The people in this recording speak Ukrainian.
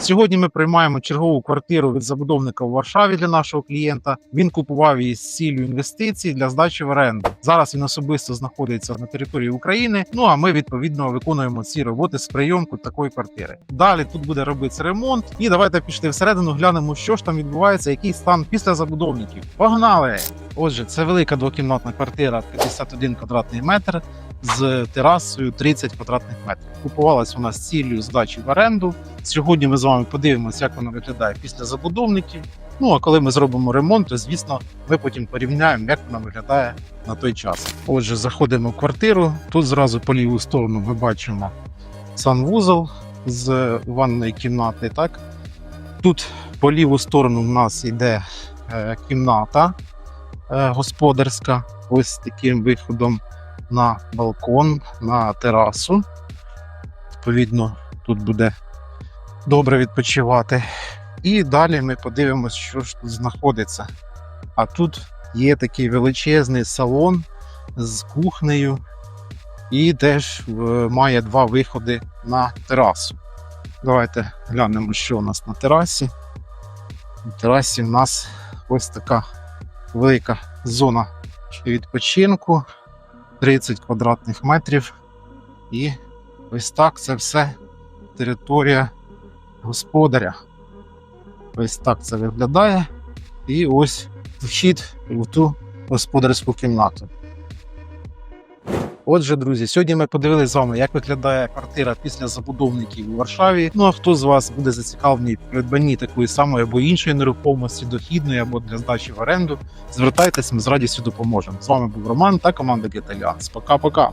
Сьогодні ми приймаємо чергову квартиру від забудовника у Варшаві для нашого клієнта. Він купував її з ціллю інвестицій для здачі в оренду. Зараз він особисто знаходиться на території України. Ну а ми відповідно виконуємо ці роботи з прийомку такої квартири. Далі тут буде робитися ремонт. І давайте пішли всередину, глянемо, що ж там відбувається, який стан після забудовників. Погнали! Отже, це велика двокімнатна квартира 51 квадратний метр з терасою 30 квадратних метрів. Купувалась нас з ціллю здачі в оренду. Сьогодні ми з вами подивимося, як воно виглядає після забудовників. Ну а коли ми зробимо ремонт, то звісно ми потім порівняємо, як воно виглядає на той час. Отже, заходимо в квартиру. Тут зразу по ліву сторону ми бачимо санвузол з ванної кімнати. Так тут по ліву сторону в нас йде е, кімната е, господарська, ось таким виходом на балкон, на терасу. Відповідно, тут буде добре відпочивати. І далі ми подивимося, що ж тут знаходиться. А тут є такий величезний салон з кухнею, і теж е, має два виходи на терасу. Давайте глянемо, що у нас на терасі. На терасі у нас ось така велика зона відпочинку, 30 квадратних метрів. І ось так це все територія господаря. Ось так це виглядає. І ось вхід в ту господарську кімнату. Отже, друзі, сьогодні ми подивилися з вами, як виглядає квартира після забудовників у Варшаві. Ну а хто з вас буде зацікавлений в придбанні такої самої або іншої нерухомості, дохідної або для здачі в оренду, звертайтесь, ми з радістю допоможемо. З вами був Роман та команда Alliance. Пока-пока.